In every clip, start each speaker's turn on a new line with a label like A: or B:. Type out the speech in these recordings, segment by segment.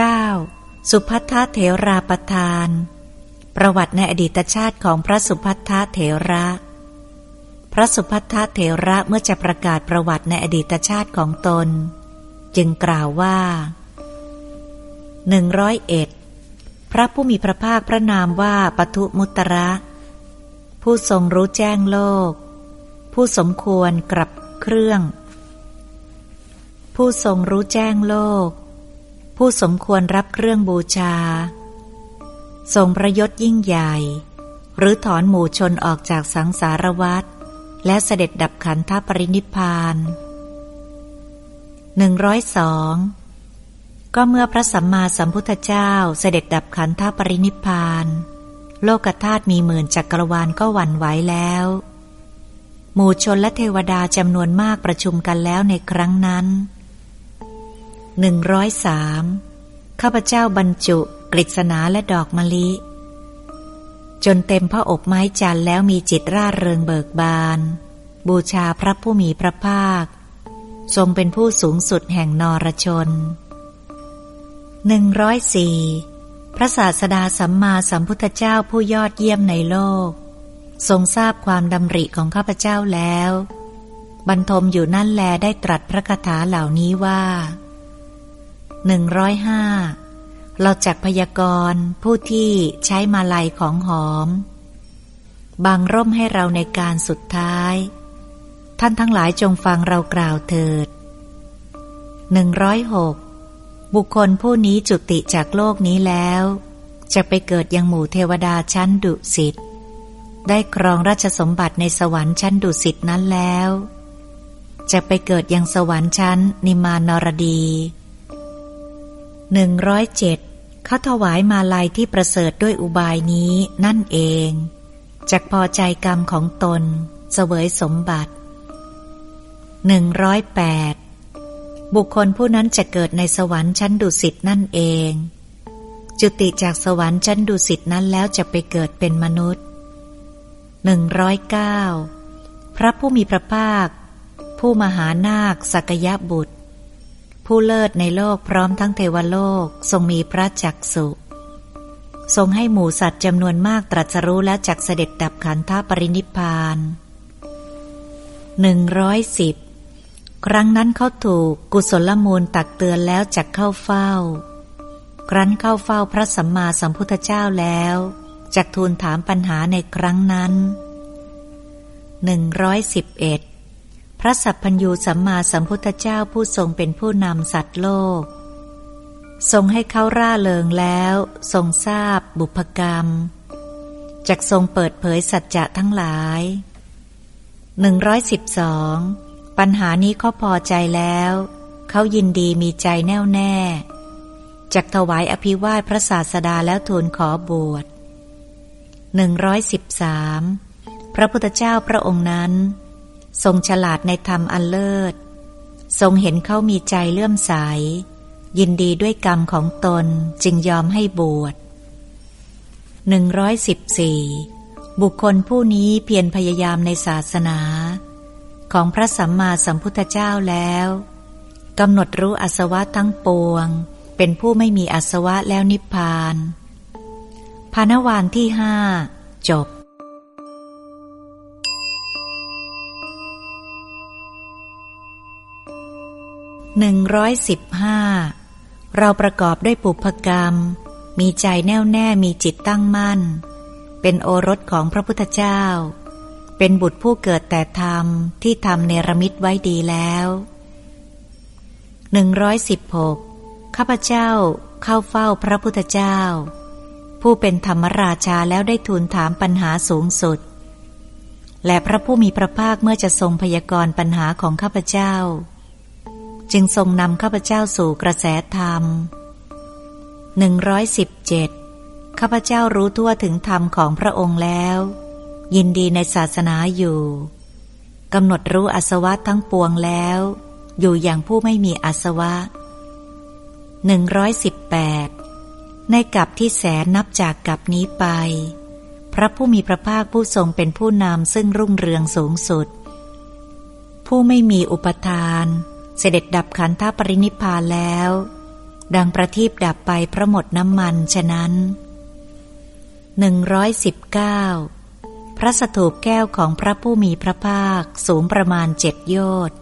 A: 9. สุพัทธเถราประทาน ประวัติในอดีตชาติของพระสุพัทธเถระ พระสุพัทธเถระเมื่อจะประกาศประวัติในอดีตชาติของตน จึงกล่าวว่าหนึ่งร้อยเอ็ดพระผู้มีพระภาคพระนามว่าปทุมุตระ ผู้ทรงรู้แจ้งโลก ผู้สมควรกลับเครื่อง ผู้ทรงรู้แจ้งโลก ผู้สมควรรับเครื่องบูชา ทรงประยศยิ่งใหญ่ หรือถอนหมู่ชนออกจากสังสารวัฏและเสด็จดับขันธปรินิพานหนึ่งร้อยสองก็เมื่อพระสัมมาสัมพุทธเจ้าเสด็จดับขันธปรินิพาน โลกธาตุมีหมื่นจักรวาลก็หวั่นไหวแล้ว หมู่ชนและเทวดาจำนวนมากประชุมกันแล้วในครั้งนั้น หนึ่งร้อยสามข้าพเจ้าบรรจุกฤษณาและดอกมะลิ จนเต็มพระอบไม้จันแล้วมีจิตร่าเริงเบิกบาน บูชาพระผู้มีพระภาค ทรงเป็นผู้สูงสุดแห่งนรชนหนึ่งร้อยสี่พระศาสดาสัมมาสัมพุทธเจ้าผู้ยอดเยี่ยมในโลก ทรงทราบความดำริของข้าพเจ้าแล้ว บรรทมอยู่นั่นแลได้ตรัสพระคาถาเหล่านี้ว่า หนึ่งร้อยห้าเราจักพยากรณ์ผู้ที่ใช้มาลัยของหอม บางร่มให้เราในการสุดท้าย ท่านทั้งหลายจงฟังเรากล่าวเถิดหนึ่งร้อยหกบุคคลผู้นี้จุติจากโลกนี้แล้ว จะไปเกิดยังหมู่เทวดาชั้นดุสิตได้ครองราชสมบัติในสวรรค์ชั้นดุสิตนั้นแล้ว จะไปเกิดยังสวรรค์ชั้นนิมานรดี หนึ่งร้อยเจ็ดเขาถวายมาลัยที่ประเสริฐด้วยอุบายนี้นั่นเองจากพอใจกรรมของตนเสวยสมบัติหนึ่งร้อยแปดบุคคลผู้นั้นจะเกิดในสวรรค์ชั้นดุสิตนั่นเอง จุติจากสวรรค์ชั้นดุสิตนั้นแล้วจะไปเกิดเป็นมนุษย์หนึ่งร้อยเก้าพระผู้มีพระภาค ผู้มหานาคสักยะบุตร ผู้เลิศในโลกพร้อมทั้งเทวโลกทรงมีพระจักสุทรงให้หมูสัตว์จำนวนมากตรัสรู้และจักเสด็จดับขันธปรินิพานหนึ่งร้อยสิบครั้งนั้นเขาถูกกุศลมูลตักเตือนแล้วจักเข้าเฝ้า ครั้นเข้าเฝ้าพระสัมมาสัมพุทธเจ้าแล้วจักทูลถามปัญหาในครั้งนั้นหนึ่งร้อยสิบเอ็ด พระสัพพัญญูสัมมาสัมพุทธเจ้าผู้ทรงเป็นผู้นำสัตว์โลก ทรงให้เขาร่าเริงแล้ว ทรงทราบ บุพกรรมจักทรงเปิดเผยสัจจะทั้งหลายหนึ่งร้อยสิบสองปัญหานี้เขาพอใจแล้ว เขายินดีมีใจแน่วแน่จักถวายอภิวาทพระศาสดาแล้วทูลขอบวชหนึ่งร้อยสิบสามพระพุทธเจ้าพระองค์นั้น ทรงฉลาดในธรรมอันเลิศ ทรงเห็นเขามีใจเลื่อมใส ยินดีด้วยกรรมของตนจึงยอมให้บวชหนึ่งร้อยสิบสี่บุคคลผู้นี้เพียรพยายามในศาสนา ของพระสัมมาสัมพุทธเจ้าแล้วกำหนดรู้อสวะทั้งปวง เป็นผู้ไม่มีอสวะแล้วนิพพานพานวานที่ห้าจบ หนึ่งร้อยสิบห้าเราประกอบด้วยปุพกรรม มีใจแน่วแน่มีจิตตั้งมั่น เป็นโอรสของพระพุทธเจ้า เป็นบุตรผู้เกิดแต่ธรรมที่ทำเนรมิตไว้ดีแล้วหนึ่งร้อยสิบหกข้าพเจ้าเข้าเฝ้าพระพุทธเจ้า ผู้เป็นธรรมราชาแล้วได้ทูลถามปัญหาสูงสุด และพระผู้มีพระภาคเมื่อจะทรงพยากรณ์ปัญหาของข้าพเจ้า จึงทรงนำข้าพเจ้าสู่กระแสธรรมหนึ่งร้อยสิบเจ็ดข้าพเจ้ารู้ทั่วถึงธรรมของพระองค์แล้ว ยินดีในศาสนาอยู่กำหนดรู้อสวะทั้งปวงแล้ว อยู่อย่างผู้ไม่มีอสวะหนึ่งร้อยสิบแปดในกับที่แสนนับจากกับนี้ไป พระผู้มีพระภาคผู้ทรงเป็นผู้นำซึ่งรุ่งเรืองสูงสุด ผู้ไม่มีอุปทาน เสด็จดับขันธปรินิพานแล้ว ดังประทีปดับไปพระหมดน้ำมันฉะนั้นหนึ่งร้อยสิบเก้าพระสถูปแก้วของพระผู้มีพระภาคสูงประมาณเจ็ดโยชน์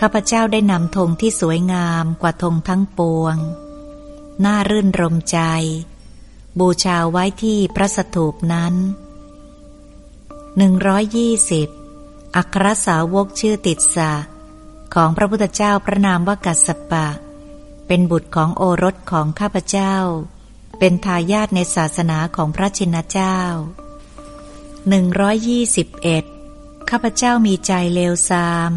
A: ข้าพเจ้าได้นำธงที่สวยงามกว่าธงทั้งปวง น่ารื่นรมใจ บูชาไว้ที่พระสถูปนั้นหนึ่งร้อยยี่สิบอัครสาวกชื่อติดสะ ของพระพุทธเจ้าพระนามว่ากัสสปะ เป็นบุตรของโอรสของข้าพเจ้า เป็นทายาทในศาสนาของพระชินเจ้า 121 ข้าพเจ้ามีใจเลวซาม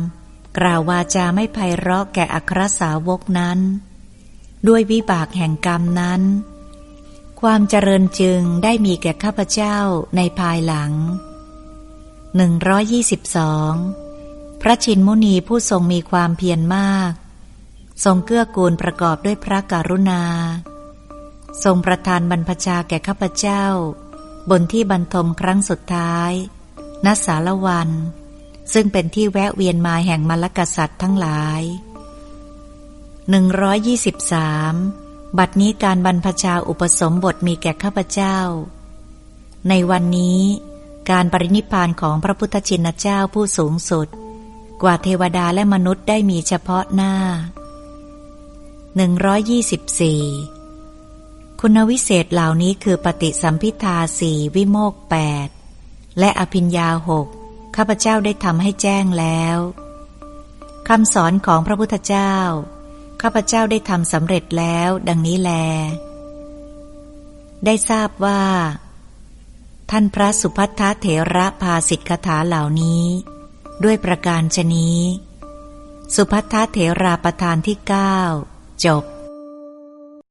A: กล่าววาจาไม่ไพเราะแก่อัครสาวกนั้น ด้วยวิบากแห่งกรรมนั้น ความเจริญจึงได้มีแก่ข้าพเจ้าในภายหลัง 122 พระชินมุนีผู้ทรงมีความเพียรมาก ทรงเกื้อกูลประกอบด้วยพระกรุณา ทรงประทานบรรพชาแก่ข้าพเจ้า บนที่บรรทมครั้งสุดท้ายณสารวัน ซึ่งเป็นที่แวะเวียนมาแห่งมรรกษัตริย์ทั้งหลายหนึ่งร้อยยี่สิบสามบัดนี้การบรรพชาอุปสมบทมีแก่ข้าพเจ้า ในวันนี้ การปรินิพานของพระพุทธชินเจ้าผู้สูงสุด กว่าเทวดาและมนุษย์ได้มีเฉพาะหน้า 124 คุณวิเศษเหล่านี้คือปฏิสัมพิทาสี่วิโมกแปดและอภิญญาหกข้าพเจ้าได้ทำให้แจ้งแล้วคำสอนของพระพุทธเจ้า ข้าพเจ้าได้ทำสำเร็จแล้ว ดังนี้แล ได้ทราบว่า ท่านพระสุพัทธเถระพาสิทธคถาเหล่านี้ ด้วยประการชนี้ สุพัทธเถราประธานที่เก้าจบ